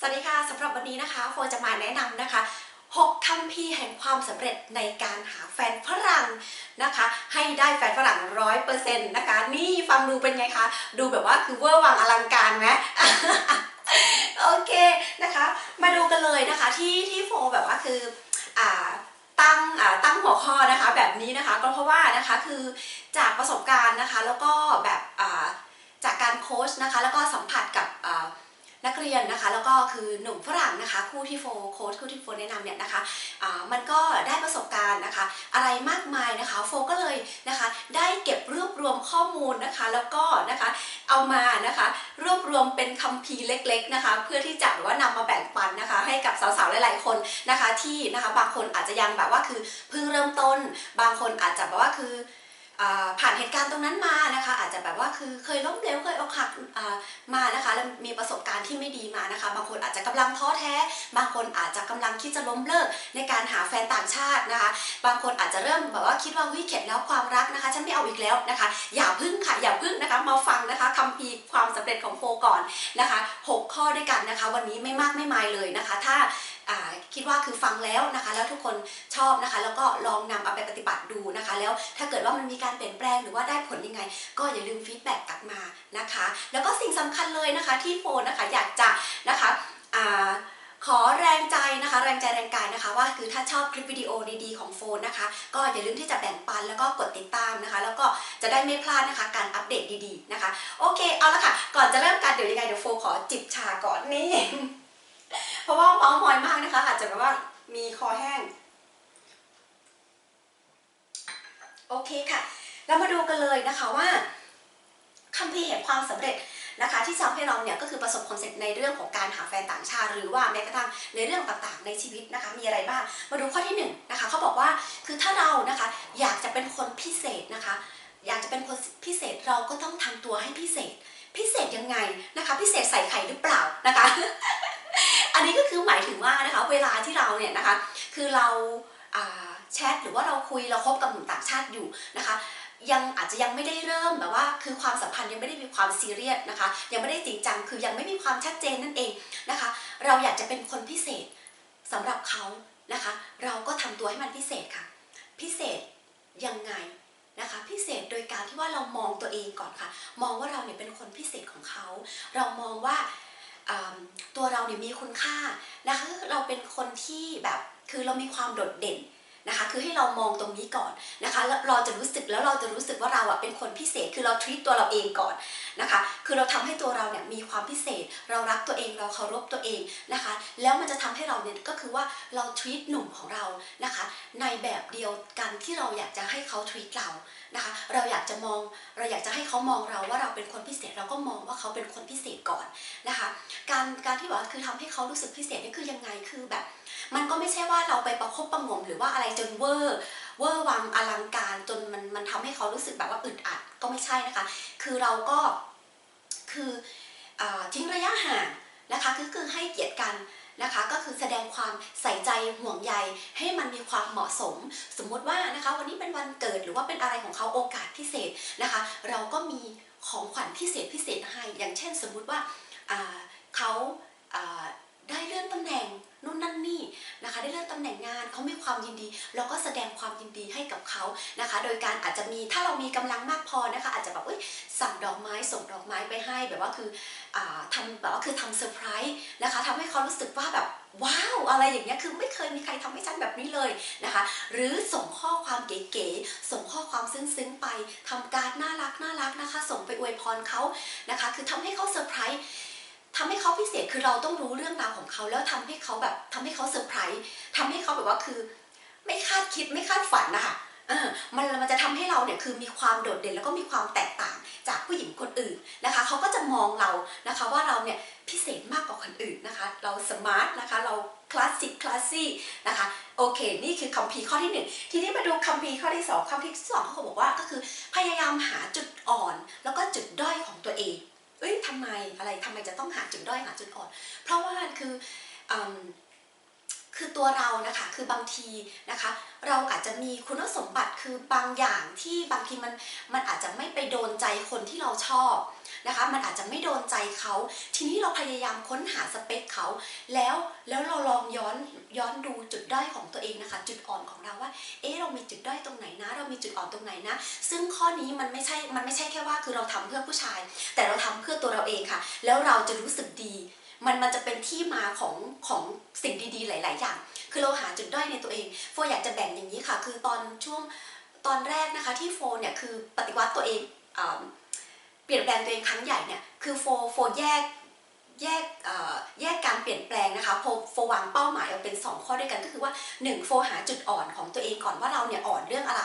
สวัสดีค่ะสำหรับวันนี้นะคะโฟจะมาแนะนำนะคะ6คำพีแห่งความสำเร็จในการหาแฟนฝรั่งนะคะ ให้ได้แฟนฝรั่งร้อยเปอร์เซ็นต์นะคะ นี่ฟังดูเป็นไงคะ ดูแบบว่าคือเวอร์วังอลังการไหมโอเคนะคะ มาดูกันเลยนะคะที่ที่โฟแบบว่าคืออ่าตั้งตั้งหัวข้อนะคะแบบนี้นะคะก็เพราะว่านะคะคือจากประสบการณ์นะคะ แล้วก็แบบจากการโค้ชนะคะ แล้วก็สัมผัสกับ นักเรียนนะคะ แล้วก็คือหนุ่มฝรั่งนะคะคู่ที่โฟโค้ชคู่ที่โฟแนะนำเนี่ยนะคะมันก็ได้ประสบการณ์นะคะ อะไรมากมายนะคะโฟก็เลยนะคะได้เก็บรวบรวมข้อมูลนะคะ แล้วก็นะคะเอามานะคะรวบรวมเป็นคัมภีร์เล็ก ๆนะคะ เพื่อที่จะว่านำมาแบ่งปันนะคะ ให้กับสาวๆหลายๆคนนะคะที่นะคะบางคนอาจจะยังแบบว่าคือเพิ่งเริ่มต้น บางคนอาจจะแบบว่าคือ ผ่านเหตุการณ์ตรงนั้นมานะคะ อาจจะแบบว่าคือเคยล้มเหลวเคยอกหักมานะคะแล้วมีประสบการณ์ที่ไม่ดีมานะคะ บางคนอาจจะกำลังท้อแท้ บางคนอาจจะกำลังคิดจะล้มเลิกในการหาแฟนต่างชาตินะคะ บางคนอาจจะเริ่มแบบว่าคิดว่าวิเข็ดแล้วความรักนะคะ ฉันไม่เอาอีกแล้วนะคะ อย่าพึ่งค่ะอย่าพึ่งนะคะ มาฟังนะคะคำพีร์ความสำเร็จของโฟก่อนนะคะหกข้อด้วยกันนะคะ วันนี้ไม่มากไม่มายเลยนะคะ ถ้า คิดว่าคือฟังแล้วนะคะ แล้วทุกคนชอบนะคะ แล้วก็ลองนำเอาไปปฏิบัติดูนะคะ แล้วถ้าเกิดว่ามันมีการเปลี่ยนแปลงหรือว่าได้ผลยังไง ก็อย่าลืมฟีดแบ็กกลับมานะคะ แล้วก็สิ่งสำคัญเลยนะคะ ที่โฟนนะคะอยากจะนะคะขอแรงใจนะคะ แรงใจแรงกายนะคะ ว่าคือถ้าชอบคลิปวิดีโอดีๆของโฟนนะคะ ก็อย่าลืมที่จะแบ่งปันแล้วก็กดติดตามนะคะ แล้วก็จะได้ไม่พลาดนะคะ การอัปเดตดีๆนะคะ โอเคเอาละค่ะ ก่อนจะเริ่มกันเดี๋ยวยังไงเดี๋ยวโฟขอจิบชาก่อนนี่ เพราะว่าเมาส์มอยมากนะคะ อาจจะแบบว่ามีคอแห้ง โอเคค่ะแล้วมาดูกันเลยนะคะว่าคัมภีร์แห่งความสำเร็จนะคะที่ทำให้เราเนี่ยก็คือประสบความสำเร็จในเรื่องของการหาแฟนต่างชาติ หรือว่าแม้กระทั่งในเรื่องต่างๆในชีวิตนะคะมีอะไรบ้างมาดูข้อที่หนึ่งนะคะเขาบอกว่าคือถ้าเรานะคะอยากจะเป็นคนพิเศษนะคะ อยากจะเป็นคนพิเศษเราก็ต้องทำตัวให้พิเศษ พิเศษยังไงนะคะ พิเศษใส่ไข่หรือเปล่านะคะ อันนี้ก็คือหมายถึงว่านะคะเวลาที่เราเนี่ยนะคะคือเราแชทหรือว่าเราคุยเราคบกับหนุ่มต่างชาติอยู่นะคะยังอาจจะยังไม่ได้เริ่มแบบว่า คือความสัมพันธ์ยังไม่ได้มีความซีเรียสนะคะ ยังไม่ได้จริงจังคือยังไม่มีความชัดเจนนั่นเองนะคะ เราอยากจะเป็นคนพิเศษสำหรับเขานะคะ เราก็ทำตัวให้มันพิเศษค่ะ พิเศษยังไงนะคะ พิเศษโดยการที่ว่าเรามองตัวเองก่อนค่ะ มองว่าเราเนี่ยเป็นคนพิเศษของเขา เรามองว่า ตัวเราเนี่ยมีคุณค่านะคะเราเป็นคนที่แบบคือเรามีความโดดเด่นนะคะคือให้เรามองตรงนี้ก่อนนะคะแล้วเราจะรู้สึกแล้วเราจะรู้สึกว่าเราอะเป็นคนพิเศษคือเราทรีตตัวเราเองก่อนนะคะคือเราทำให้ตัวเราเนี่ยมีความพิเศษ เรารักตัวเองเราเคารพตัวเองนะคะแล้วมันจะทำให้เราเนี่ยก็คือว่าเราทรีตหนุ่มของเรานะคะในแบบเดียวกันที่เราอยากจะให้เขาทรีตเรานะคะ เราอยากจะมองเราอยากจะให้เขามองเราว่าเราเป็นคนพิเศษ เราก็มองว่าเขาเป็นคนพิเศษก่อนนะคะ การการที่บอกคือทำให้เขารู้สึกพิเศษนี่คือยังไงคือแบบ มันก็ไม่ใช่ว่าเราไปประคบประงมหรือว่าอะไรจนเวอร์เวอร์วังอลังการจนมันมันทำให้เขารู้สึกแบบว่าอึดอัดก็ไม่ใช่นะคะ คือเราก็คืออทิ้งระยะห่างนะคะคือคือให้เกียรติกัน นะคะ ก็คือแสดงความใส่ใจห่วงใยให้มันมีความเหมาะสม สมมติว่านะคะ วันนี้เป็นวันเกิดหรือว่าเป็นอะไรของเขาโอกาสพิเศษนะคะ เราก็มีของขวัญพิเศษพิเศษให้ อย่างเช่น สมมุติว่าเขา ได้เลื่อนตำแหน่งนู่นนั่นนี่นะคะ ได้เลื่อนตำแหน่งงานเขามีความยินดี เราก็แสดงความยินดีให้กับเขานะคะ โดยการอาจจะมีถ้าเรามีกำลังมากพอนะคะ อาจจะแบบสั่งดอกไม้ส่งดอกไม้ไปให้แบบว่าคืออทำแบบว่าคือทำเซอร์ไพรส์นะคะทำให้เขารู้สึกว่าแบบว้าวอะไรอย่างเงี้ยคือไม่เคยมีใครทำให้ฉันแบบนี้เลยนะคะ หรือส่งข้อความเก๋ๆส่งข้อความซึ้งๆไปทำการน่ารักน่ารักนะคะ ส่งไปอวยพรเขานะคะ คือทำให้เขาเซอร์ไพรส์ ทำให้เขาพิเศษคือเราต้องรู้เรื่องราวของเขาแล้วทำให้เขาแบบทำให้เขาเซอร์ไพรส์ทำให้เขาแบบว่าคือ ไม่คาดคิดไม่คาดฝันนะคะเออมันมันจะทำให้เราเนี่ยคือมีความโดดเด่นแล้วก็มีความแตกต่างจากผู้หญิงคนอื่นนะคะเขาก็จะมองเรานะคะว่าเราเนี่ยพิเศษมากกว่าคนอื่นนะคะ เราสมาร์ทนะคะเราคลาสสิกคลาสซี่นะคะโอเค นี่คือคัมภีข้อที่หนึ่งทีนี้มาดูคัมภีข้อที่สองคัมภีที่สองเขาบอกว่าก็คือพยายามหาจุดอ่อน แล้วก็จุดด้อยของตัวเอง เอ้ยทำไมอะไรทำไมจะต้องหาจุดด้อยหาจุดอ่อน เพราะว่าคืออคือตัวเรานะคะคือบางทีนะคะ เราอาจจะมีคุณสมบัติคือบางอย่างที่บางทีมันมันอาจจะไม่ไปโดนใจคนที่เราชอบนะคะ มันอาจจะไม่โดนใจเขาทีนี้เราพยายามค้นหาสเปคเขาแล้วแล้วเราลองย้อนย้อนดูจุดด้อยของตัวเองนะคะ จุดอ่อนของเราว่า เอ๊ะเรามีจุดด้อยตรงไหนนะ เรามีจุดอ่อนตรงไหนนะ ซึ่งข้อนี้มันไม่ใช่มันไม่ใช่แค่ว่าคือเราทำเพื่อผู้ชาย แต่เราทำเพื่อ ตัวเราเองค่ะ แล้วเราจะรู้สึกดี มันมันจะเป็นที่มาของของสิ่งดีๆ หลาย ๆ อย่าง คือเราหาจุดด้อยในตัวเองโฟอยากจะแบ่งอย่างนี้ค่ะ คือตอนช่วงตอนแรกนะคะที่โฟเนี่ยคือปฏิวัติตัวเองอ่าเปลี่ยนแปลงตัวเองครั้งใหญ่เนี่ยคือโฟโฟแยก แยกแยกการเปลี่ยนแปลงนะคะโฟโฟวางเป้าหมายออกเป็น 2 ข้อด้วยกันก็คือว่า 1 โฟหาจุดอ่อนของตัวเองก่อนว่าเราเนี่ยอ่อนเรื่องอะไร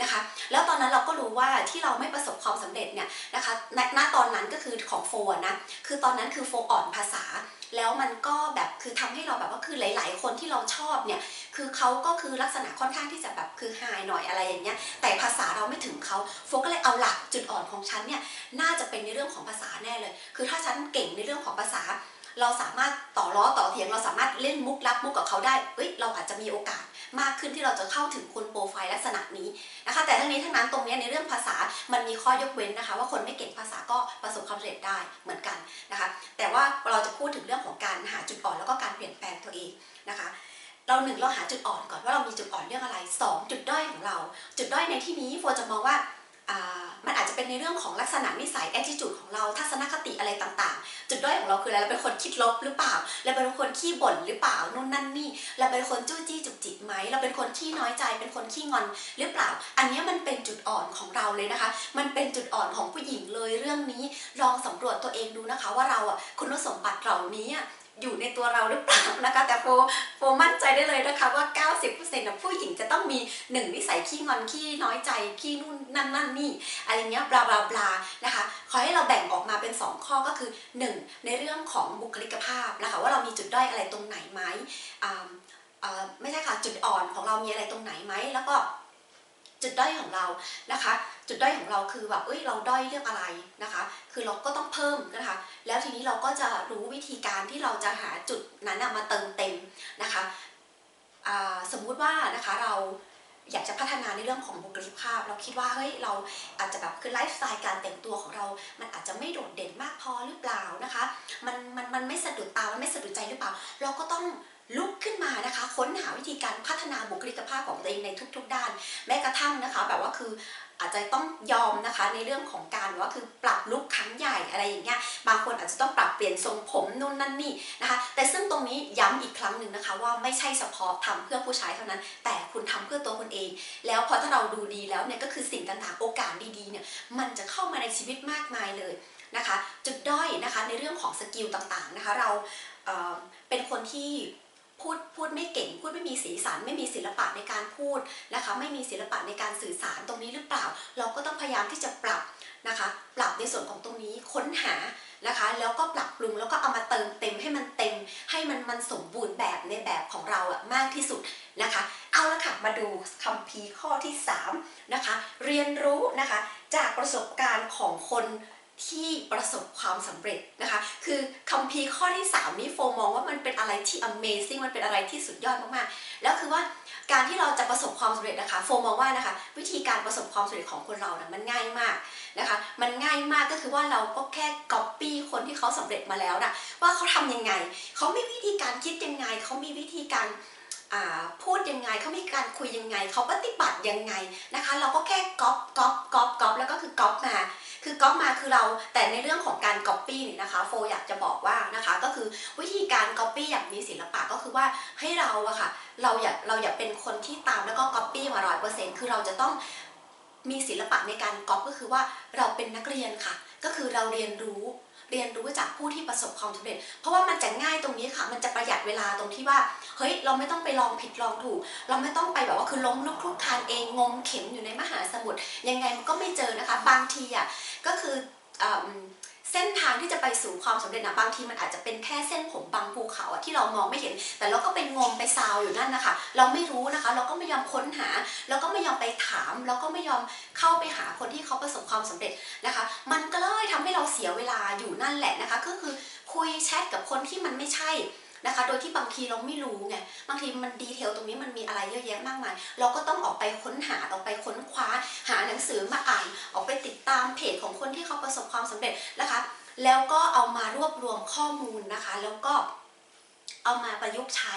นะคะ แล้วตอนนั้นเราก็รู้ว่าที่เราไม่ประสบความสำเร็จเนี่ยนะคะณณตอนนั้นก็คือของโฟนะคือตอนนั้นคือโฟอ่อนภาษา แล้วมันก็แบบคือทำให้เราแบบว่าคือหลาย ๆ คนที่เราชอบเนี่ยคือเขาก็คือลักษณะค่อนข้างที่จะแบบคือไฮหน่อยอะไรอย่างเงี้ยแต่ภาษาเราไม่ถึงเขาโฟก็เลยเอาหลักจุดอ่อนของฉันเนี่ยน่าจะเป็นในเรื่องของภาษาแน่เลย คือถ้าฉันเก่งในเรื่องของภาษา เราสามารถต่อล้อต่อเถียงเราสามารถเล่นมุกรับมุกกับเขาได้เอ้ยเราอาจจะมีโอกาส มากขึ้นที่เราจะเข้าถึงคนโปรไฟล์ลักษณะนี้นะคะ แต่ทั้งนี้ทั้งนั้นตรงนี้ในเรื่องภาษามันมีข้อยกเว้นนะคะ ว่าคนไม่เก่งภาษาก็ประสบความสำเร็จได้เหมือนกันนะคะ แต่ว่าเราจะพูดถึงเรื่องของการหาจุดอ่อนแล้วก็การเปลี่ยนแปลงตัวเองนะคะเราหนึ่งเราหาจุดอ่อนก่อนว่าเรามีจุดอ่อนเรื่องอะไรสองจุดด้อยของเรา จุดด้อยในที่นี้โฟจะมองว่า มันอาจจะเป็นในเรื่องของลักษณะนิสัย attitude ของเราทัศนคติอะไรต่างๆ จุดด้อยของเราคืออะไรเราเป็นคนคิดลบหรือเปล่าเราเป็นคนขี้บ่นหรือเปล่านู่นนั่นนี่เราเป็นคนจู้จี้จุกจิกไหมเราเป็นคนขี้น้อยใจ เป็นคนขี้งอนหรือเปล่า อันนี้มันเป็นจุดอ่อนของเราเลยนะคะ มันเป็นจุดอ่อนของผู้หญิงเลยเรื่องนี้ลองสำรวจตัวเองดูนะคะ ว่าเราอะคุณสมบัติเหล่านี้ อยู่ในตัวเราหรือเปล่านะคะ แต่โฟโฟมั่นใจได้เลยนะคะว่า 90%ของผู้หญิงจะต้องมีหนึ่งนิสัยขี้งอนขี้น้อยใจขี้นู่นนั่นนั่นนี่อะไรเงี้ยบลาบลาบลานะคะขอให้เราแบ่งออกมาเป็น 2 ข้อก็คือ 1 ในเรื่องของบุคลิกภาพนะคะว่าเรามีจุดด้อยอะไรตรงไหนไหมอ่าอ่าไม่ใช่ค่ะจุดอ่อนของเรามีอะไรตรงไหนไหมแล้วก็จุดด้อยของเรานะคะ จุดด้อยของเราคือแบบเอ้ยเราด้อยเรื่องอะไรนะคะ คือเราก็ต้องเพิ่มนะคะ แล้วทีนี้เราก็จะรู้วิธีการที่เราจะหาจุดนั้นมาเติมเต็มนะคะสมมุติว่านะคะเราอยากจะพัฒนาในเรื่องของบุคลิกภาพ เราคิดว่าเฮ้ยเราอาจจะแบบคือไลฟ์สไตล์การแต่งตัวของเรา มันอาจจะไม่โดดเด่นมากพอหรือเปล่านะคะ มันมันมันไม่สะดุดตา มันไม่สะดุดใจหรือเปล่า เราก็ต้องลุกขึ้นมานะคะ ค้นหาวิธีการพัฒนาบุคลิกภาพของตัวเองในทุก ๆ ด้าน แม้กระทั่งนะคะ แบบว่าคือ อาจจะต้องยอมนะคะในเรื่องของการว่าคือปรับลุคครั้งใหญ่อะไรอย่างเงี้ยบางคนอาจจะต้องปรับเปลี่ยนทรงผมนู่นนั่นนี่นะคะแต่ซึ่งตรงนี้ย้ำอีกครั้งหนึ่งนะคะ ว่าไม่ใช่เฉพาะทำเพื่อผู้ชายเท่านั้น แต่คุณทำเพื่อตัวคุณเอง แล้วพอถ้าเราดูดีแล้วเนี่ยก็คือสิ่งต่างๆ โอกาสดีๆเนี่ยมันจะเข้ามาในชีวิตมากมายเลยนะคะ จุดด้อยนะคะในเรื่องของสกิลต่างๆนะคะเราเเป็นคนที่ พูดพูดไม่เก่งพูดไม่มีสีสันไม่มีศิลปะในการพูดนะคะ ไม่มีศิลปะในการสื่อสารตรงนี้หรือเปล่า เราก็ต้องพยายามที่จะปรับนะคะ ปรับในส่วนของตรงนี้ค้นหานะคะ แล้วก็ปรับปรุงแล้วก็เอามาเติมเต็มให้มันเต็ม ให้มันมันสมบูรณ์แบบในแบบของเราอะมากที่สุดนะคะ เอาละค่ะมาดูคัมภีข้อที่3นะคะเรียนรู้นะคะจากประสบการณ์ของคน ที่ประสบความสำเร็จนะคะ คือคัมภีร์ข้อที่ 3 นี้โฟมองว่ามันเป็นอะไรที่ amazing มันเป็นอะไรที่สุดยอดมากๆ แล้วคือว่าการที่เราจะประสบความสำเร็จนะคะ โฟมองว่านะคะ วิธีการประสบความสำเร็จของคนเรานะมันง่ายมากนะคะ มันง่ายมากก็คือว่าเราก็แค่ copy คนที่เขาสำเร็จมาแล้วนะว่าเขาทำยังไง เขามีวิธีการคิดยังไง เขามีวิธีการ พูดยังไงเขามีการคุยยังไงเขาปฏิบัติยังไงนะคะ เราก็แค่ก๊อปก๊อปก๊อปก๊อปแล้วก็คือก๊อปมา คือก๊อปมาคือเราแต่ในเรื่องของการก๊อปปี้นี่นะคะโฟอยากจะบอกว่านะคะ ก็คือวิธีการก๊อปปี้อย่างมีศิลปะก็คือว่าให้เราอะค่ะเราอย่าเราอย่าเป็นคนที่ตามแล้วก็ก๊อปปี้มาร้อยเปอร์เซ็นต์คือเราจะต้องมีศิลปะในการก๊อปก็คือว่าเราเป็นนักเรียนค่ะ ก็คือเราเรียนรู้ เรียนรู้จากผู้ที่ประสบความสำเร็จ เพราะว่ามันจะง่ายตรงนี้ค่ะ มันจะประหยัดเวลาตรงที่ว่า เฮ้ย เราไม่ต้องไปลองผิดลองถูก เราไม่ต้องไปแบบว่าคือล้มลุกคลุกคลานเองงมเข็มอยู่ในมหาสมุทรยังไงมันก็ไม่เจอนะคะ บางทีอะก็คือ เส้นทางที่จะไปสู่ความสำเร็จนะบางทีมันอาจจะเป็นแค่เส้นผมบางภูเขาอะที่เรามองไม่เห็น แต่เราก็ไปงมไปซาวอยู่นั่นนะคะ เราไม่รู้นะคะ เราก็ไม่ยอมค้นหา เราก็ไม่ยอมไปถาม เราก็ไม่ยอมเข้าไปหาคนที่เขาประสบความสำเร็จนะคะ มันก็เลยทำให้เราเสียเวลาอยู่นั่นแหละนะคะ ก็คือคุยแชทกับคนที่มันไม่ใช่ นะคะ โดยที่บางทีเราไม่รู้ไงบางทีมันดีเทลตรงนี้มันมีอะไรเยอะแยะมากมาย เราก็ต้องออกไปค้นหาออกไปค้นคว้า หาหนังสือมาอ่าน ออกไปติดตามเพจของคนที่เขาประสบความสำเร็จนะคะ แล้วก็เอามารวบรวมข้อมูลนะคะ แล้วก็เอามาประยุกต์ใช้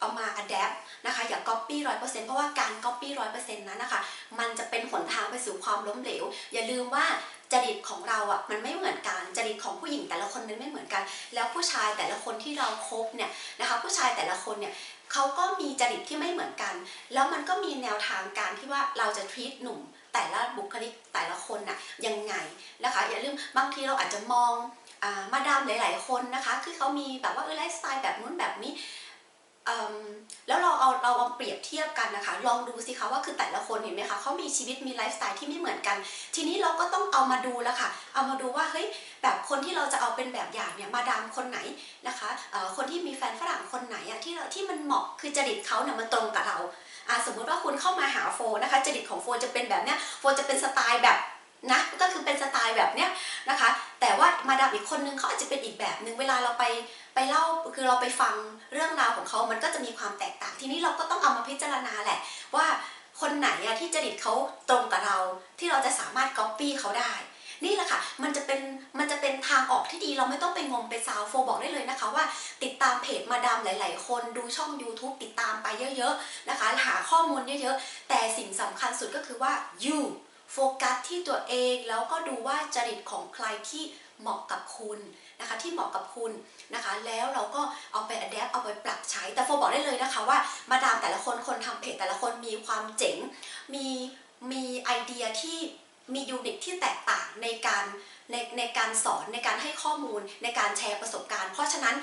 เอามา adapt นะคะอย่า copy ร้อยเปอร์เซ็นต์เพราะว่าการ copy ร้อยเปอร์เซ็นต์นั้นนะคะมันจะเป็นหนทางไปสู่ความล้มเหลว อย่าลืมว่าจริตของเราอะมันไม่เหมือนกันจริตของผู้หญิงแต่ละคนมันไม่เหมือนกัน แล้วผู้ชายแต่ละคนที่เราคบเนี่ยนะคะผู้ชายแต่ละคนเนี่ยเขาก็มีจริตที่ไม่เหมือนกัน แล้วมันก็มีแนวทางการที่ว่าเราจะ treat หนุ่มแต่ละบุคลิกแต่ละคนน่ะยังไงนะคะอย่าลืมบางทีเราอาจจะมองอามาดามหลาย ๆ คนนะคะ คือเขามีแบบว่าเออไลฟ์สไตล์แบบนู้นแบบนี้ แล้วเราเอาเราเอาเปรียบเทียบกันนะคะ ลองดูสิคะว่าคือแต่ละคนเห็นไหมคะเขามีชีวิตมีไลฟ์สไตล์ที่ไม่เหมือนกัน ทีนี้เราก็ต้องเอามาดูแล้วค่ะ เอามาดูว่าเฮ้ยแบบคนที่เราจะเอาเป็นแบบอย่างเนี่ยมาดามคนไหนนะคะคนที่มีแฟนฝรั่งคนไหนอะที่ที่มันเหมาะคือจริตเขาเนี่ยมันตรงกับเราสมมุติว่าคุณเข้ามาหาโฟนะคะจริตของโฟจะเป็นแบบเนี้ยโฟจะเป็นสไตล์แบบนะก็คือเป็นสไตล์แบบเนี้ยนะคะ แต่ว่ามาดามอีกคนนึงเขาอาจจะเป็นอีกแบบนึงเวลาเราไป ไปเล่าคือเราไปฟังเรื่องราวของเขามันก็จะมีความแตกต่าง ทีนี้เราก็ต้องเอามาพิจารณาแหละ ว่าคนไหนอะที่จริตเขาตรงกับเรา ที่เราจะสามารถก๊อปปี้เขาได้ นี่แหละค่ะ มันจะเป็นมันจะเป็นทางออกที่ดีเราไม่ต้องไปงมไปซาวโฟบอกได้เลยนะคะว่าติดตามเพจมาดามหลาย ๆ คนดูช่อง YouTube ติดตามไปเยอะ ๆ นะคะ หาข้อมูลเยอะ ๆ แต่สิ่งสำคัญสุดก็คือว่า you โฟกัสที่ตัวเองแล้วก็ดูว่าจริตของใครที่เหมาะกับคุณ นะคะที่เหมาะกับคุณนะคะ แล้วเราก็เอาไปอัดแอปเอาไปปรับใช้ แต่โฟบอกได้เลยนะคะว่ามาดามแต่ละคนคนทำเพจแต่ละคนมีความเจ๋ง มีมีไอเดียที่มียูนิตที่แตกต่างในการในในการสอนในการให้ข้อมูลในการแชร์ประสบการณ์ เพราะฉะนั้น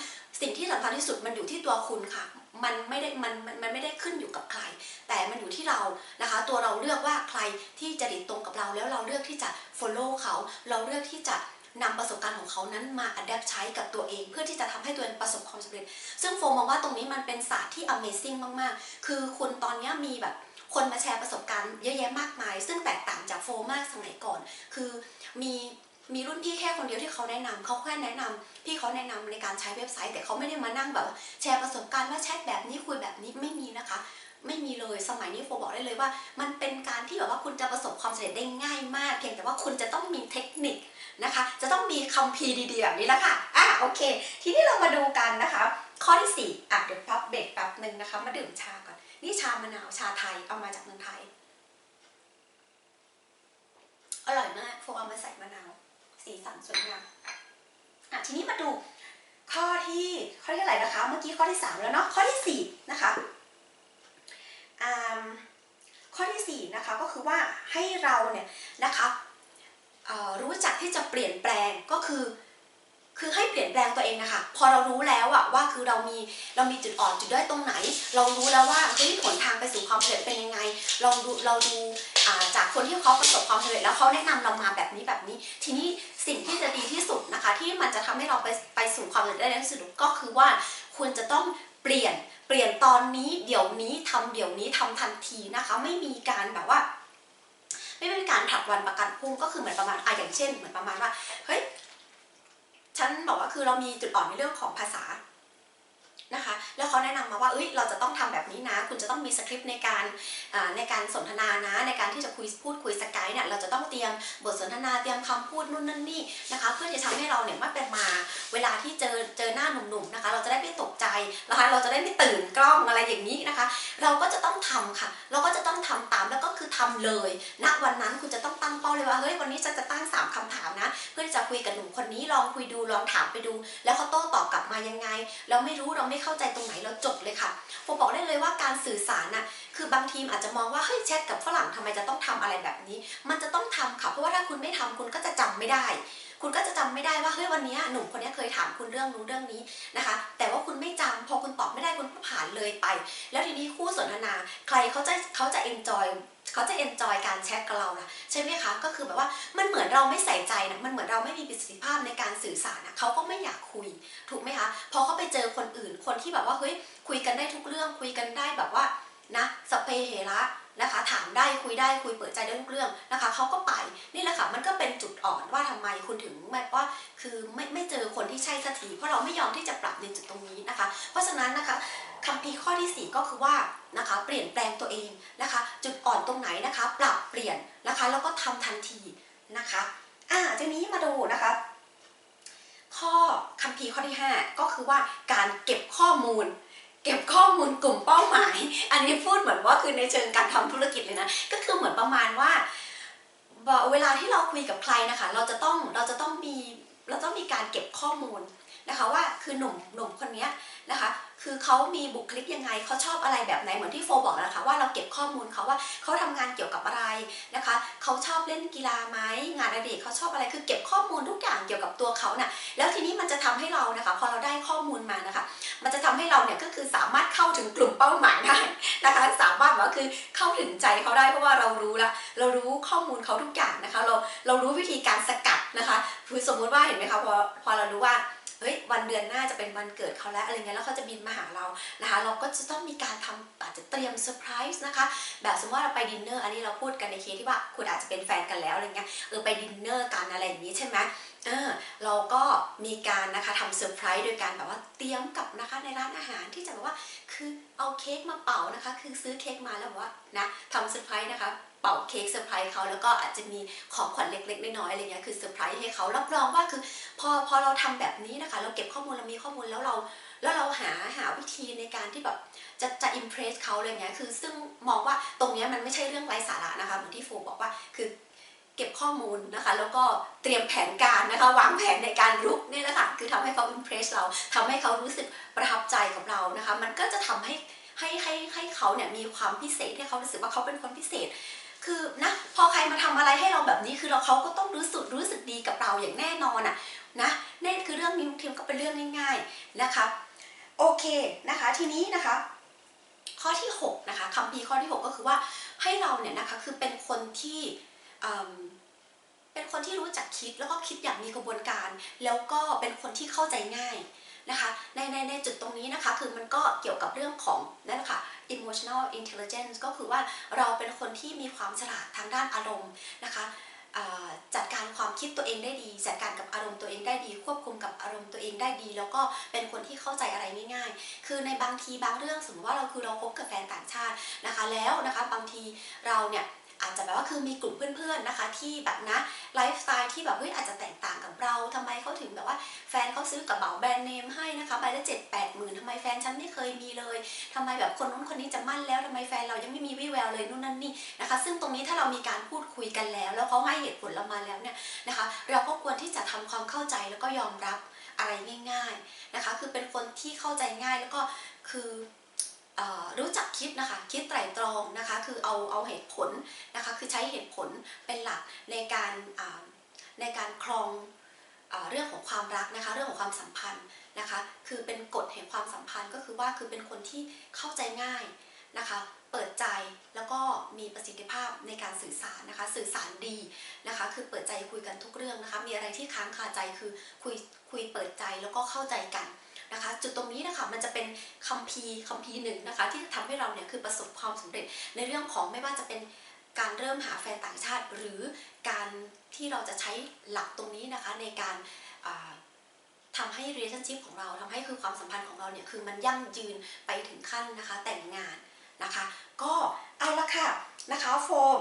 สิ่งที่สำคัญที่สุดมันอยู่ที่ตัวคุณค่ะ มันไม่ได้มันมันไม่ได้ขึ้นอยู่กับใคร แต่มันอยู่ที่เรานะคะ ตัวเราเลือกว่าใครที่จะดิตตรงกับเราแล้วเราเลือกที่จะ follow เขา เราเลือกที่จะ นำประสบการณ์ของเขานั้นมา adapt ใช้กับตัวเอง เพื่อที่จะทำให้ตัวเองประสบความสำเร็จ ซึ่งโฟมองว่าตรงนี้มันเป็นศาสตร์ที่ amazing มากๆ คือคุณตอนนี้มีแบบคนมาแชร์ประสบการณ์เยอะแยะมากมาย ซึ่งแตกต่างจากโฟมากสมัยก่อน คือมีมีรุ่นพี่แค่คนเดียวที่เขาแนะนำเขาแค่แนะนำพี่เขาแนะนำในการใช้เว็บไซต์ แต่เขาไม่ได้มานั่งแบบแชร์ประสบการณ์ว่าแชทแบบนี้คุยแบบนี้ไม่มีนะคะ ไม่มีเลยสมัยนี้โฟบอกได้เลยว่า มันเป็นการที่แบบว่าคุณจะประสบความสำเร็จได้ง่ายมาก เพียงแต่ว่าคุณจะต้องมีเทคนิค นะคะ จะต้องมีคัมภีดีๆแบบนี้แล้วค่ะอะโอเค ทีนี้เรามาดูกันนะคะ ข้อที่สี่อะเดี๋ยวพับเบรกแป๊บหนึ่งนะคะ มาดื่มชาก่อน นี่ชามะนาวชาไทยเอามาจากเมืองไทย อร่อยมากโฟเอามาใส่มะนาว สีสันสวยงามอะทีนี้มาดูข้อที่ข้อที่เท่าไหร่นะคะ เมื่อกี้ข้อที่สามแล้วเนาะข้อที่สี่นะคะข้อที่สี่นะคะก็คือว่าให้เราเนี่ยนะคะ รู้จักที่จะเปลี่ยนแปลงก็คือ คือให้เปลี่ยนแปลงตัวเองนะคะ พอเรารู้แล้วอะว่าคือเรามีเรามีจุดอ่อนจุดด้อยตรงไหน เรารู้แล้วว่าเฮ้ยผลทางไปสู่ความสำเร็จเป็นยังไงเราดูเราดูาจากคนที่เขาประสบความสำเร็จแล้วเขาแนะนำเรามาแบบนี้แบบนี้ ทีนี้สิ่งที่จะดีที่สุดนะคะ ที่มันจะทำให้เราไปไปสู่ความสำเร็จได้ในที่สุดก็คือว่าคุณจะต้องเปลี่ยนเปลี่ยนตอนนี้เดี๋ยวนี้ทำเดี๋ยวนี้ทำทันทีนะคะ ไม่มีการแบบว่า ไม่เป็นการผลัดวันประกันพรุ่งก็คือเหมือนประมาณอะอย่างเช่น เหมือนประมาณว่าเฮ้ยฉันบอกว่าคือเรามีจุดอ่อนในเรื่องของภาษา นะคะ แล้วเขาแนะนำมาว่าเอ้ยเราจะต้องทำแบบนี้นะ คุณจะต้องมีสคริปต์ในการในการสนทนานะ ในการที่จะคุยพูดคุยสกายเนี่ยเราจะต้องเตรียมบทสนทนาเตรียมคำพูดนู่นนั่นนี่นะคะ เพื่อจะทำให้เราเนี่ยไม่เป็นมา เวลาที่เจอเจอหน้าหนุ่มๆนะคะ เราจะได้ไม่ตกใจนะคะเราจะได้ไม่ตื่นกล้องอะไรอย่างนี้นะคะ เราก็จะต้องทำค่ะ เราก็จะต้องทำตามแล้วก็คือทำเลยณวันนั้นคุณจะต้องตั้งเป้าเลยว่าเฮ้ยวันนี้ฉันจะตั้ง 3คำถามนะ เพื่อที่จะคุยกับหนุ่มคนนี้ลองคุยดูลองถามไปดู แล้วเขาโต้ตอบกลับมายังไง เราไม่รู้เราไม่เข้าใจตรงไหนแล้วจบเลยค่ะผมบอกได้เลยว่าการสื่อสารน่ะคือบางทีมอาจจะมองว่าเฮ้ยแชทกับฝรั่งทำไมจะต้องทำอะไรแบบนี้ มันจะต้องทำค่ะเพราะว่าถ้าคุณไม่ทำคุณก็จะจำไม่ได้ คุณก็จะจำไม่ได้ว่าเฮ้ยวันนี้หนุ่มคนนี้เคยถามคุณเรื่องนู้นเรื่องนี้นะคะ แต่ว่าคุณไม่จำพอคุณตอบไม่ได้คุณก็ผ่านเลยไป แล้วทีนี้คู่สนทนาใครเขาจะเขาจะ enjoy เขาจะ enjoy การแชทกับเรานะใช่ไหมคะก็คือแบบว่ามันเหมือนเราไม่ใส่ใจนะมันเหมือนเราไม่มีประสิทธิภาพในการสื่อสารนะเขาก็ไม่อยากคุยถูกไหมคะพอเขาไปเจอคนอื่นคนที่แบบว่าเฮ้ยคุยกันได้ทุกเรื่องคุยกันได้แบบว่า นะสเปเฮระนะคะถามได้คุยได้คุยเปิดใจได้ทุกเรื่องนะคะเขาก็ไปนี่แหละค่ะมันก็เป็นจุดอ่อนว่าทำไมคุณถึงแบบว่าคือไม่ไม่เจอคนที่ใช่สักทีเพราะเราไม่ยอมที่จะปรับในจุดตรงนี้นะคะ เพราะฉะนั้นนะคะคัมภีร์ข้อที่ 4 ก็คือว่านะคะเปลี่ยนแปลงตัวเองนะคะ จุดอ่อนตรงไหนนะคะ ปรับเปลี่ยนนะคะแล้วก็ทำทันทีนะคะอ่าทีนี้มาดูนะคะ ข้อคัมภีร์ข้อที่ 5 ก็คือว่าการเก็บข้อมูล เก็บข้อมูลกลุ่มเป้าหมาย อันนี้พูดเหมือนว่าคือในเชิงการทำธุรกิจเลยนะ ก็คือเหมือนประมาณว่าเวลาที่เราคุยกับใครนะคะ เราจะต้องเราจะต้องมีเราต้องมีการเก็บข้อมูล นะคะว่าคือหนุ่มหนุ่มคนนี้นะคะคือเขามีบุคลิกยังไงเขาชอบอะไรแบบไหนเหมือนที่โฟบอกนะคะว่าเราเก็บข้อมูลเขาว่าเขาทำงานเกี่ยวกับอะไรนะคะเขาชอบเล่นกีฬาไหมงานอดิเรกเขาชอบอะไรคือเก็บข้อมูลทุกอย่างเกี่ยวกับตัวเขาน่ะแล้วทีนี้มันจะทำให้เรานะคะพอเราได้ข้อมูลมานะคะมันจะทำให้เราเนี่ยก็คือสามารถเข้าถึงกลุ่มเป้าหมายได้นะคะสามารถว่าคือเข้าถึงใจเขาได้เพราะว่าเรารู้ละเรารู้ข้อมูลเขาทุกอย่างนะคะเราเรารู้วิธีการสกัดนะคะคือสมมุติว่าเห็นไหมคะพอพอเรารู้ว่า เฮ้ยวันเดือนหน้าจะเป็นวันเกิดเขาแล้วอะไรเงี้ยแล้วเขาจะบินมาหาเรานะคะเราก็จะต้องมีการทำอาจจะเตรียมเซอร์ไพรส์นะคะแบบสมมติว่าเราไปดินเนอร์อันนี้เราพูดกันในเคสที่ว่าคุณอาจจะเป็นแฟนกันแล้วอะไรเงี้ยเออไปดินเนอร์กันอะไรอย่างนี้ใช่ไหมเออเราก็มีการนะคะทำเซอร์ไพรส์โดยการแบบว่าเตรียมกับนะคะในร้านอาหารที่จะแบบว่าคือเอาเค้กมาเป่านะคะ คือซื้อเค้กมาแล้วแบบว่านะทำเซอร์ไพรส์นะคะ เป่าเค้กเซอร์ไพรส์เขาแล้วก็อาจจะมีของขวัญเล็ก ๆ น้อยๆอะไรเงี้ยคือเซอร์ไพรส์ให้เขารับรองว่าคือพอพอเราทำแบบนี้นะคะ เราเก็บข้อมูลเรามีข้อมูลแล้วเรา แล้วเราหาหาวิธีในการที่แบบจะจะอิมเพรสเขาอะไรเงี้ยคือซึ่งมองว่าตรงเนี้ยมันไม่ใช่เรื่องไร้สาระนะคะเหมือนที่โฟบอกว่าคือเก็บข้อมูลนะคะ แล้วก็เตรียมแผนการนะคะ วางแผนในการรุกเนี่ยแหละค่ะคือทำให้เขาอิมเพรสเราทำให้เขารู้สึกประทับใจกับเรานะคะ มันก็จะทำให้ให้ให้ให้เขาเนี่ยมีความพิเศษให้เขารู้สึกว่าเขาเป็นคนพิเศษ คือนะพอใครมาทำอะไรให้เราแบบนี้คือเราเขาก็ต้องรู้สึกรู้สึกดีกับเราอย่างแน่นอนอะนะนี่คือเรื่องนี้ทีมก็เป็นเรื่องง่าย ๆนะคะโอเคนะคะทีนี้นะคะข้อที่6นะคะคำพีข้อที่ 6 ก็คือว่าให้เราเนี่ยนะคะคือเป็นคนที่เป็นคนที่รู้จักคิดแล้วก็คิดอย่างมีกระบวนการ แล้วก็เป็นคนที่เข้าใจง่ายนะคะในในในจุดตรงนี้นะคะคือมันก็เกี่ยวกับเรื่องของนั่นแหละค่ะ emotional intelligence ก็คือว่าเราเป็นคนที่มีความฉลาดทางด้านอารมณ์นะคะจัดการความคิดตัวเองได้ดี จัดการกับอารมณ์ตัวเองได้ดี ควบคุมกับอารมณ์ตัวเองได้ดี แล้วก็เป็นคนที่เข้าใจอะไรง่ายๆ คือในบางทีบางเรื่องสมมติว่าเราคือเราคบกับแฟนต่างชาตินะคะ แล้วนะคะบางทีเราเนี่ย อาจจะแบบว่าคือมีกลุ่มเพื่อนๆนะคะ ที่แบบนะไลฟ์สไตล์ที่แบบเฮ้ยอาจจะแตกต่างกับเราทำไมเขาถึงแบบว่าแฟนเขาซื้อกระเป๋าแบรนด์เนมให้นะคะใบละเจ็ดแปดหมื่นทำไมแฟนฉันไม่เคยมีเลยทำไมแบบคนนู้นคนนี้จะมั่นแล้วทำไมแฟนเรายังไม่มีวี่แววเลยนู่นนั่นนี่นะคะ ซึ่งตรงนี้ถ้าเรามีการพูดคุยกันแล้ว แล้วเขาให้เหตุผลเรามาแล้วเนี่ยนะคะ เราก็ควรที่จะทำความเข้าใจแล้วก็ยอมรับอะไรง่าย ๆนะคะ คือเป็นคนที่เข้าใจง่ายแล้วก็คือ รู้จักคิดนะคะคิดไตร่ตรองนะคะคือเอาเอาเหตุผลนะคะคือใช้เหตุผลเป็นหลักในการในการครองเรื่องของความรักนะคะเรื่องของความสัมพันธ์นะคะคือเป็นกฎแห่งความสัมพันธ์ก็คือว่าคือเป็นคนที่เข้าใจง่ายนะคะเปิดใจแล้วก็มีประสิทธิภาพในการสื่อสารนะคะสื่อสารดีนะคะคือเปิดใจคุยกันทุกเรื่องนะคะมีอะไรที่ค้างคาใจคือคุยคุยเปิดใจแล้วก็เข้าใจกัน นะคะ จุดตรงนี้นะคะมันจะเป็นคัมภีร์คัมภีร์หนึ่งนะคะ ที่จะทำให้เราเนี่ยคือประสบความสำเร็จในเรื่องของไม่ว่าจะเป็นการเริ่มหาแฟนต่างชาติ หรือการที่เราจะใช้หลักตรงนี้นะคะในการอ่าทำให้ relationship ของเราทำให้คือความสัมพันธ์ของเราเนี่ยคือมันยั่งยืนไปถึงขั้นนะคะแต่งงานนะคะ ก็เอาละค่ะนะคะโฟม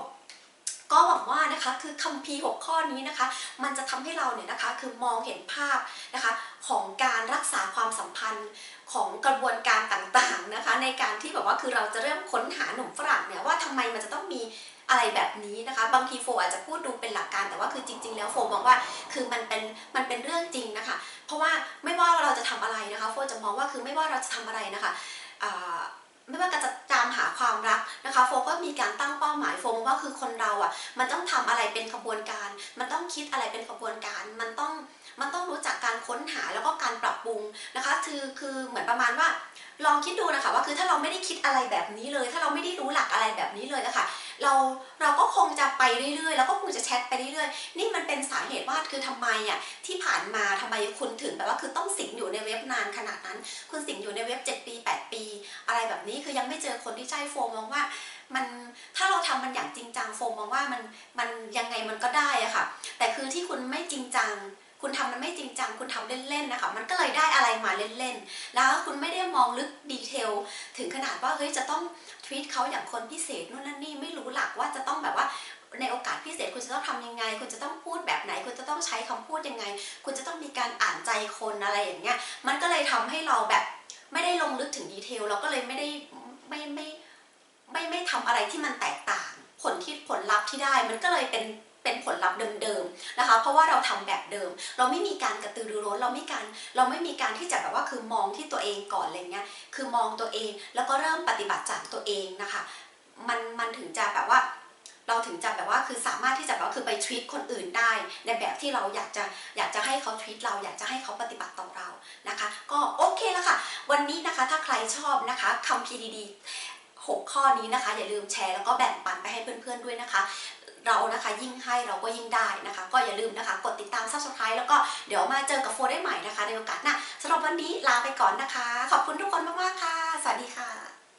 ก็หวังว่านะคะคือคัมภีร์6ข้อนี้นะคะ มันจะทำให้เราเนี่ยนะคะคือมองเห็นภาพนะคะของการรักษาความสัมพันธ์ของกระบวนการต่างๆนะคะ ในการที่แบบว่าคือเราจะเริ่มค้นหาหนุ่มฝรั่งเนี่ยว่าทำไมมันจะต้องมีอะไรแบบนี้นะคะ บางทีโฟอาจจะพูดดูเป็นหลักการแต่ว่าคือจริง ๆ แล้วโฟมองว่าคือมันเป็นมันเป็นเรื่องจริงนะคะ เพราะว่าไม่ว่าเราจะทำอะไรนะคะ โฟจะมองว่าคือไม่ว่าเราจะทำอะไรนะคะ ไม่ว่าจะตามหาความรักนะคะโฟก็มีการตั้งเป้าหมายโฟมว่าคือคนเราอะมันต้องทำอะไรเป็นขบวนการ มันต้องคิดอะไรเป็นขบวนการ มันต้องมันต้องรู้จักการค้นหาแล้วก็การปรับปรุงนะคะคือคือเหมือนประมาณว่า ลองคิดดูนะคะว่าคือถ้าเราไม่ได้คิดอะไรแบบนี้เลย ถ้าเราไม่ได้รู้หลักอะไรแบบนี้เลยนะคะเราเราก็คงจะไปเรื่อยๆ แล้วก็คงจะแชทไปเรื่อยๆ นี่มันเป็นสาเหตุว่าคือทำไมอะที่ผ่านมาทำไมคุณถึงแบบว่าคือต้องสิงอยู่ในเว็บนานขนาดนั้น คุณสิงอยู่ในเว็บ 7 ปี8ปี อะไรแบบนี้คือยังไม่เจอคนที่ใช่โฟมมองว่า มันถ้าเราทำมันอย่างจริงจังโฟมมองว่ามันมันยังไงมันก็ได้อะค่ะ แต่คือที่คุณไม่จริงจังคุณทำมันไม่จริงจัง คุณทำเล่นๆนะคะ มันก็เลยได้อะไรมาเล่นๆ แล้วคุณไม่ได้มองลึกดีเทลถึงขนาดว่าเฮ้ยจะต้องทวีตเขาอย่างคนพิเศษนู่นนั่นนี่ไม่รู้หลักว่าจะต้องแบบว่าในโอกาสพิเศษคุณจะต้องทำยังไง คุณจะต้องพูดแบบไหน คุณจะต้องใช้คำพูดยังไง คุณจะต้องมีการอ่านใจคนอะไรอย่างเงี้ย มันก็เลยทำให้เราแบบ ไม่ได้ลงลึกถึงดีเทลเราก็เลยไม่ได้ไม่ไม่ไม่ไม่ทำอะไรที่มันแตกต่าง ผลที่ผลลัพธ์ที่ได้มันก็เลยเป็นเป็นผลลัพธ์เดิมๆนะคะ เพราะว่าเราทำแบบเดิม เราไม่มีการกระตือรือร้นเราไม่การเราไม่มีการที่จะแบบว่าคือมองที่ตัวเองก่อนอะไรเงี้ยคือมองตัวเองแล้วก็เริ่มปฏิบัติจากตัวเองนะคะ มันมันถึงจะแบบว่า เราถึงจะแบบว่าคือสามารถที่จะแบบว่าคือไปทวีตคนอื่นได้ ในแบบที่เราอยากจะอยากจะให้เขาทวีตเราอยากจะให้เขาปฏิบัติต่อเรานะคะ ก็โอเคแล้วค่ะ วันนี้นะคะถ้าใครชอบนะคะคำพีดีๆหกข้อนี้นะคะ อย่าลืมแชร์แล้วก็แบ่งปันไปให้เพื่อนๆด้วยนะคะเรานะคะยิ่งให้เราก็ยิ่งได้นะคะ ก็อย่าลืมนะคะ กดติดตาม subscribe แล้วก็เดี๋ยวมาเจอกับโฟได้ใหม่นะคะ ในโอกาสหน้าสำหรับวันนี้ลาไปก่อนนะคะ ขอบคุณทุกคนมากๆค่ะ สวัสดีค่ะ